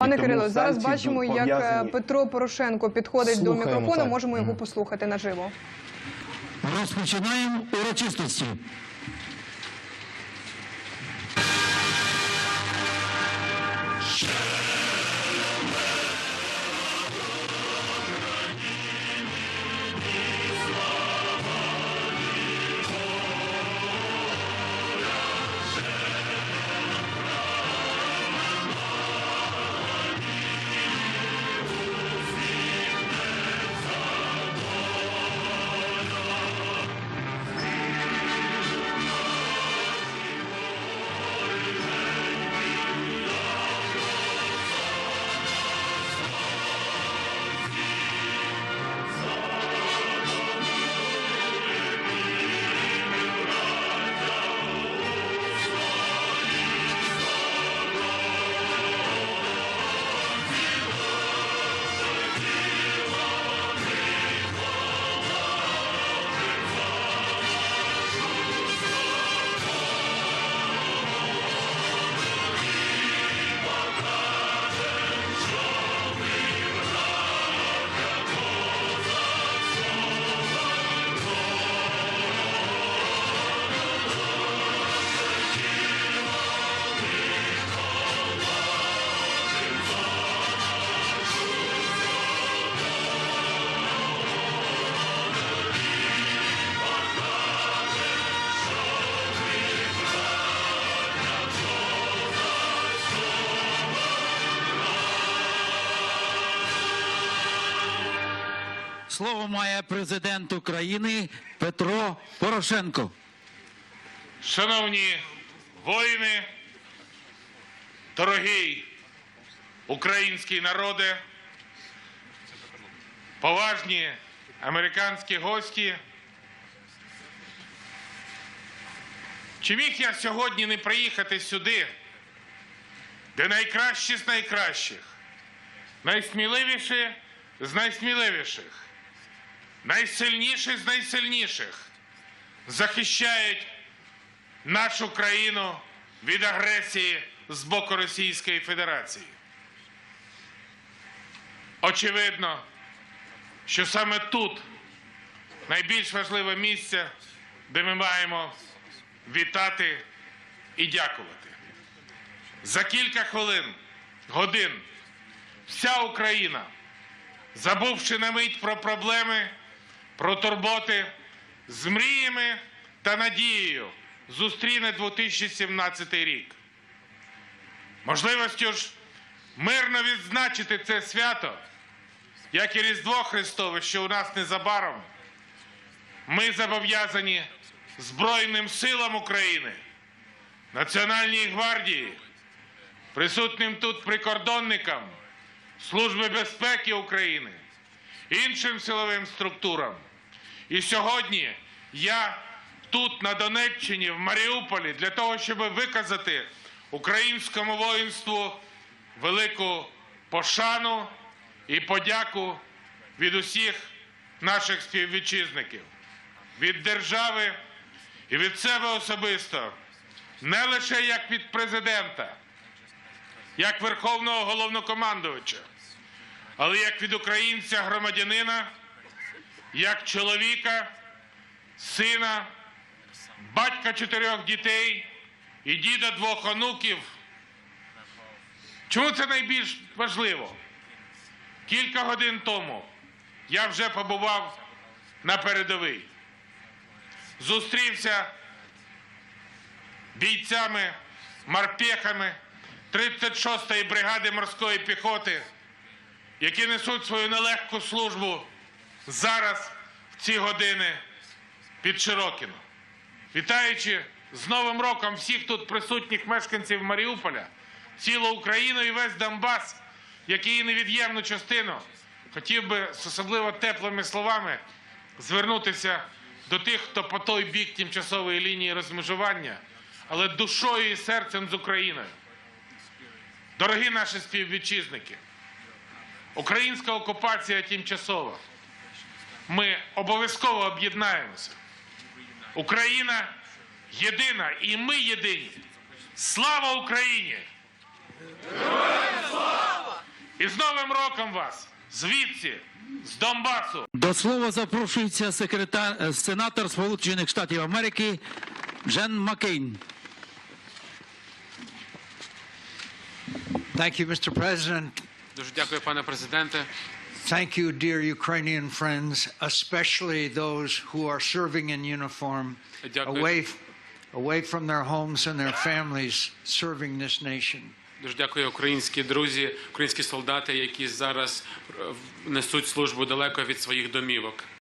Пане Кирило, зараз бачимо, як е, Петро Порошенко підходить до мікрофону. так. Можемо його послухати наживо. Розпочинаємо урочистості. Слово має президент України Петро Порошенко. Шановні воїни, дорогий український народе, поважні американські гості. Чи міг я сьогодні не приїхати сюди, де найкращі з найкращих, найсміливіші з найсміливіших, найсильніші з найсильніших захищають нашу країну від агресії з боку Російської Федерації. Очевидно, що саме тут найбільш важливе місце, де ми маємо вітати і дякувати. За кілька хвилин, годин, вся Україна, забувши на мить про проблеми, про турботи, з мріями та надією зустріне 2017 рік. Можливістю ж мирно відзначити це свято, як і Різдво Христове, що у нас незабаром, ми зобов'язані Збройним силам України, Національній гвардії, присутнім тут прикордонникам, Служби безпеки України, іншим силовим структурам. І сьогодні я тут, на Донеччині, в Маріуполі, для того, щоб виказати українському воїнству велику пошану і подяку від усіх наших співвітчизників, від держави і від себе особисто, не лише як від президента, як Верховного головнокомандувача, але як від українця-громадянина, як чоловіка, сина, батька чотирьох дітей і діда двох онуків. Чому це найбільш важливо? Кілька годин тому я вже побував на передовій. Зустрівся бійцями, морпехами 36-ї бригади морської піхоти, які несуть свою нелегку службу зараз в ці години під Широкіно. Вітаючи з Новим роком всіх тут присутніх мешканців Маріуполя, цілу Україну і весь Донбас, як її невід'ємну частину, хотів би з особливо теплими словами звернутися до тих, хто по той бік тимчасової лінії розмежування, але душою і серцем з Україною. Дорогі наші співвітчизники, українська окупація тимчасова. Ми обов'язково об'єднаємося. Україна єдина і ми єдині. Слава Україні! Героям слава! І з Новим роком вас! Звідси, з Донбасу! До слова запрошується секретар, е, сенатор Сполучених Штатів Америки Джен Маккейн. Thank you, Mr. President. Дуже дякую, пане президенте. Thank you, dear Ukrainian friends, especially those who are serving in uniform Дякую. away, away from their homes and their families, serving this nation. Дуже дякую українські друзі, українські солдати, які зараз е, несуть службу далеко від своїх домівок.